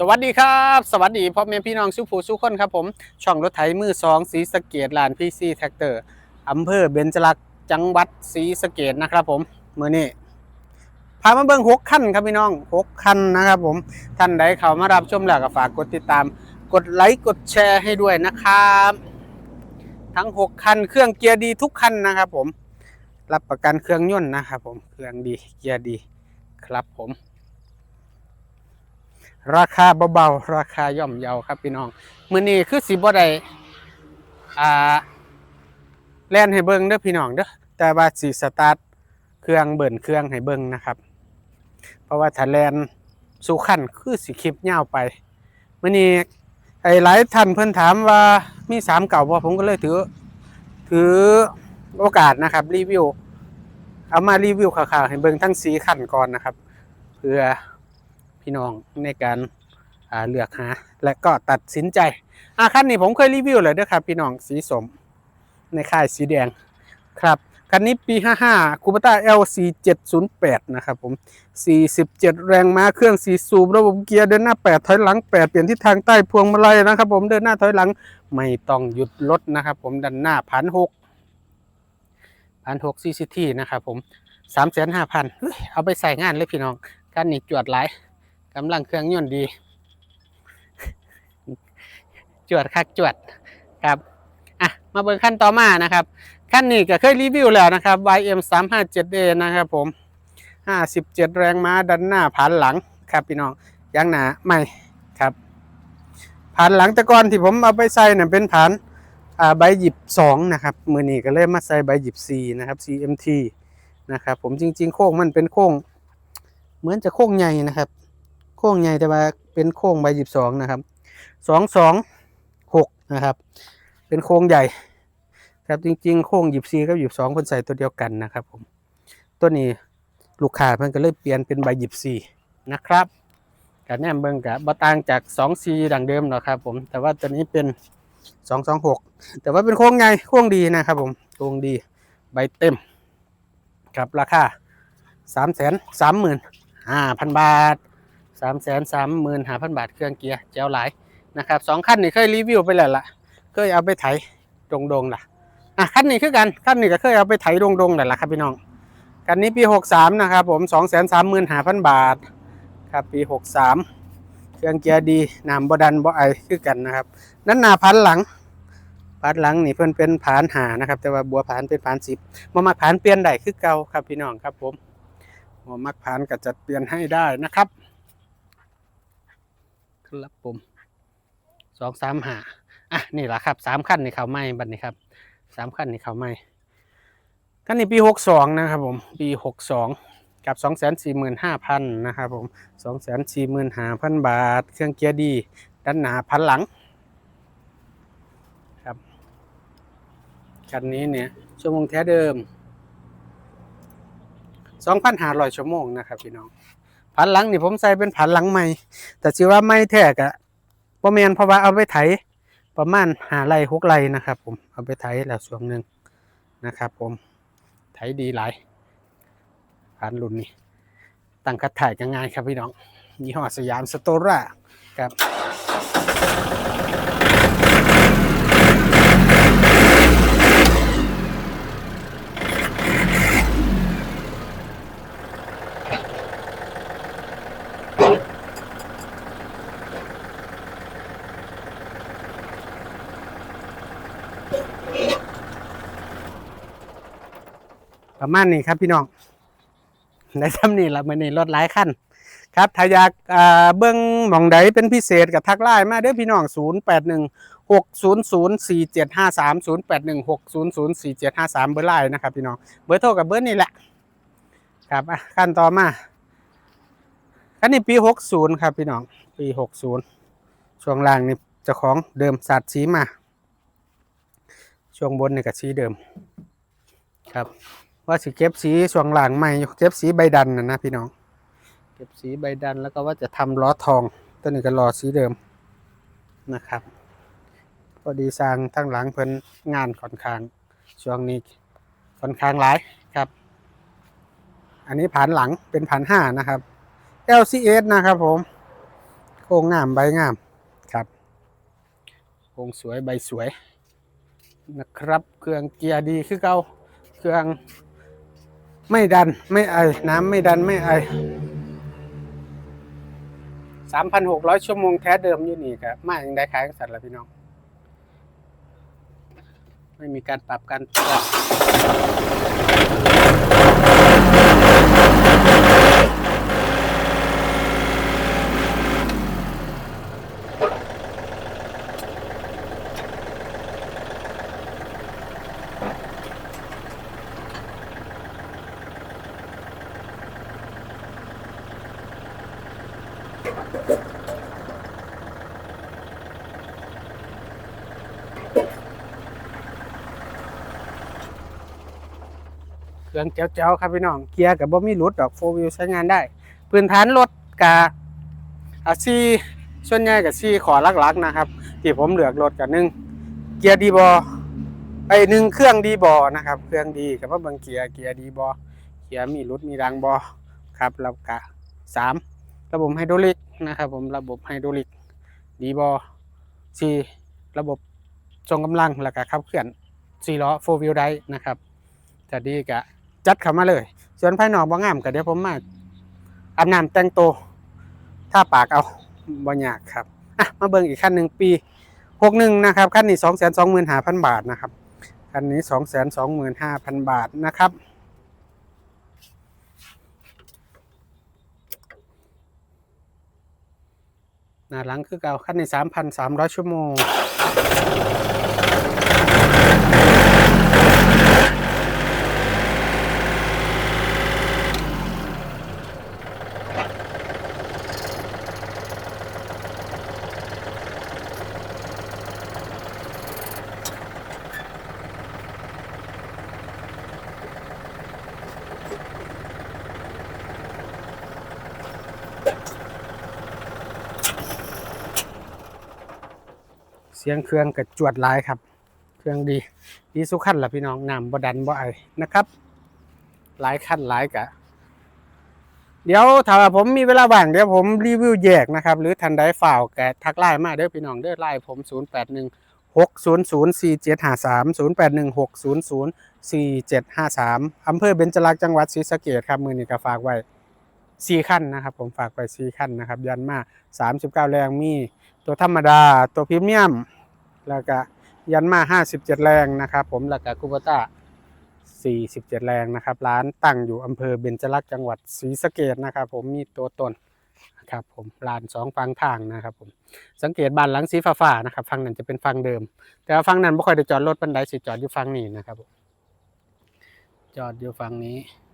สวัสดีครับ สวัสดีพ่อแม่พี่น้องสุภูสุขคนครับผม ช่องรถไถมือสองสีสเกตลานพีซีแท็กเตอร์อำเภอเบญจลักษณ์จังหวัดศรีสเกดนะครับผมมือนี้พามาเบิ่งหกขั้นครับพี่น้องหกขั้นนะครับผมท่านใดเข้ามารับชมแล้วก็ฝากกดติดตาม กดไลค์กดแชร์ให้ด้วยนะครับ ทั้งหกคันเครื่องเกียร์ดีทุกคันนะครับผม รับประกันเครื่องยนต์นะครับผมเครื่องดีเกียร์ดีครับผม ราคาเบาๆราคาย่อมเยาครับพี่น้องมื้อนี้คือสิบ่ได้อ่าแล่นให้เบิ่งเด้อพี่น้องเด้อแต่ว่าสิสตาร์ทเครื่องเบิ่นเครื่องให้เบิ่งนะครับ เพราะว่าถ้าแล่นสู่ขั้นคือสิคลิปยาวไปมื้อนี้ไอ้หลายท่านเพิ่นถามว่ามีสามเก่าบ่ผมก็เลยถือ ถือโอกาสนะครับ รีวิว เอามารีวิวข่าวๆให้เบิ่งทั้งสีขั้นก่อนนะครับ เพื่อ พี่น้องในการเลือกหา และก็ตัดสินใจอาคันนี้ผมเคยรีวิวเลยด้อครับ พี่น้องสีสมในค่ายสีแดงครับคันนี้ปี 55คูปต้า LC 708 นะครับผม 47 แรงม้าเครื่องสีสูบระบบเกียร์เดินหน้า 8 ถอยหลัง 8 เปลี่ยนทิศทางใต้พวงมาลัยนะครับผมเดินหน้าถอยหลังไม่ต้องหยุดรถนะครับผมดันหน้าพันหกพันหกซีซีทีนะครับผมสามแสนห้าพันเอาไปใส่งานเลยพี่น้องการนี้จวดหลาย กำลังเครื่องยนต์ดี จวดคักจวดครับอะมาเบิ่งขั้นต่อมานะครับขั้นนี้ก็เคยรีวิวแล้วนะครับ YM 3 5 7 a นะครับผม 57 แรงม้าดันหน้าผ่านหลังครับพี่น้องยางหนาใหม่ครับผ่านหลังต่ก่อนที่ผมเอาไปใส่เนี่ยเป็นผ่านใบหยิบ2นะครับมือนี้ก็เลยมาใส่ใบหยิบ4นะครับ CMT นะครับผมจริง ๆ โค้งมันเป็นโค้ง เหมือนจะโค้งใหญ่นะครับ โค้งใหญ่แต่ว่าเป็นโค้งใบหยิบสองนะครับสองสองหกนะครับ เป็นโค้งใหญ่ครับจริง ๆ โค้งหยิบซีกับหยิบสองคนใส่ตัวเดียวกันนะครับผมตัวนี้ลูกค้าเพิ่นก็เลยเปลี่ยนเป็นใบหยิบซีนะครับกับแนมเบิงกับบต่างจาก2 c ดังเดิมหรอครับผมแต่ว่าตัวนี้เป็น 226 แต่ว่าเป็นโค้งใหญ่โค้งดีนะครับผมโค้งดีใบเต็มครับราคา 3 3 0 0 0 0ห้าพันบาท สามแสนสามหมื่นห้าพันบาทเครื่องเกียร์เจ้าหลายนะครับสองคันนี่เคยรีวิวไปแล้วล่ะ เคยเอาไปไถดงดงๆล่ะอะคันนี้คือกันคันนี้ก็เคยเอาไปไถดงดงๆแหละล่ะครับพี่น้องคันนี้ปีหกสามนะครับผมสองแสนสามหมื่นห้าพันบาทครับปีหกสามเครื่องเกียร์ดีน้ำบดันบ่ไอคือกันนะครับนั่นหน้าพันหลังพันหลังนี่เพิ่นเป็นผานหานะครับ แต่ว่าบัวผานเป็นผานสิบมามาผานเปลี่ยนได้คือเก่าครับพี่น้องครับผมหัวมักผานก็จัดเปลี่ยนให้ได้นะครับ ครับผมสองสามหาอะนี่แหละครับสามขั้นในเขาไม่บัดนี้ครับสามขั้นในเขาไม่ขั้นนี้ปีหกสองนะครับผมปีหกสองกับสองแสนสี่หมื่นห้าพันนะครับผมสองแสนสี่หมื่นห้าพันบาท เครื่องเกียร์ดีด้านหน้าพันหลังครับคันนี้เนี่ยชั่วโมงแท้เดิม2,500ชั่วโมงนะครับพี่น้อง ผันหลังนี่ผมใส่เป็นผันหลังใหม่ แต่ชื่อว่าไม่แท้กะประมนเพราะว่าเอาไปไถประมาณหาไรหกไรนะครับ ผมเอาไปไถแล้วส่วนหนึ่งนะครับ ผมไถดีหลายผันรุ่นนี้ตั้งคัดถ่ายกันง่ายครับพี่น้องยี่ห้อสยามสโตร่าครับ ประมาณนี้ครับพี่น้องในทำนี่ละมันนี่รถหลายคันครับถ้าอยากเบิ้งหมองใดเป็นพิเศษกับทักไลน์มาเด้อพี่น้อง 0 8 1 6 0 0 4 7 5 3 0 8 1 6 0 0 4 7 5 3 เบอร์ไลน์นะครับพี่น้อง เบอร์โทรกับเบอร์นี่แหละ ครับขั้นต่อมาคันนี้ปี 60 ครับพี่น้อง ปี 60 ช่วงล่างนี่เจ้าของเดิมสัตว์สีมา ช่วงบนนี่กับสีเดิม ครับ ว่าสิเก็บสีช่วงหลังใหม่เก็บสีใบดันนะนะพี่น้อง เก็บสีใบดันแล้วก็ว่าจะทำล้อทองตัวนี้ก็ล้อสีเดิมนะครับพอดีสร้างทั้งหลังเพิ่นงานค่อนข้างช่วงนี้ค่อนข้างหลายครับ อันนี้ผ่านหลังเป็นผ่านห้านะครับ LCS นะครับผมโค้งงามใบงามครับโค้งสวยใบสวย นะครับ เครื่องเกียร์ดีคือเก่าเครื่องไม่ดันไม่ไอ น้ำไม่ดันไม่ไอสามพันหกร้อยชั่วโมงแท้เดิมอยู่นี่ครับมาอย่างได้ขายสัตว์ละพี่น้อง ไม่มีการปรับการปรับ เครื่องเจ้าๆครับพี่น้องเกียร์กับบ่มีหลุดดอกโฟวิวใช้งานได้ พื้นฐานรถกะอาซีส่วนใหญ่กับซีขอหลักๆนะครับ ที่ผมเลือกรถกับหนึ่งเกียร์ดีบอไอหนึ่งเครื่องดีบอนะครับ เครื่องดีกับว่าบางเกียร์เกียร์ดีบอเกียร์มีรุดมีรังบอครับแล้วกะสามระบบไฮดรอลิกนะครับ ผมระบบไฮดรอลิกดีบอสี่ระบบทรงกำลังแล้วก็ขับเคลื่อนสี่ล้อโฟวิวได้นะครับจะดีกะ จัดเข้ามาเลย ส่วนภายนอกบ่งามก็เดี๋ยวผมมาอาบน้ำแต่งตัวถ้าปากเอาบ่ยากครับอะมาเบิ่งอีกคันหนึ่งปีหกหนึ่งนะครับคันนี้สองแสนสองหมื่นห้าพันบาทนะครับคันนี้สองแสนสองหมื่นห้าพันบาทนะครับหน้าหลังคือเก่าคันนี้สามพันสามร้อยชั่วโมง เสียงเครื่องกระจวดหลายครับ เครื่องดี ดีสุขันล่ะพี่น้องน้ำบ่ดันบ่ไอนะครับ หลายขั้นหลายกะ เดี๋ยวถ้าผมมีเวลาว่างเดี๋ยวผมรีวิวแยกนะครับ หรือทันใดฝ่าวแกทักไลน์มาเด้อพี่น้องเด้อไลน์ผม 0 8 1 6 0 0 4 7 5 3 0 8 1 6 0 0 4 7 5 3อำเภอเบญจลักษณ์จังหวัดศรีสะเกษครับมือนี้ก็ฝากไว้สี่ขั้นนะครับ ผมฝากไว้สี่ขั้นนะครับ ยันมา39แรงมี ตัวธรรมดา ตัวพรีเมียม แล้วก็ยันมา 57 แรงนะครับ ผมแล้วก็คูปต้า 47 แรงนะครับ ร้านตั้งอยู่อำเภอเบญจลักษณ์จังหวัดศรีสะเกษนะครับ ผมมีตัวตนนะครับผมร้านสองฝั่งทางนะครับผมสังเกตบ้านหลังสีฟ้าๆนะครับฝั่งนั้นจะเป็นฝั่งเดิม แต่ว่าฝั่งนั้นไม่ค่อยได้จอดรถปันไดสิจอดอยู่ฝั่งนี้นะครับผมจอดอยู่ฝั่งนี้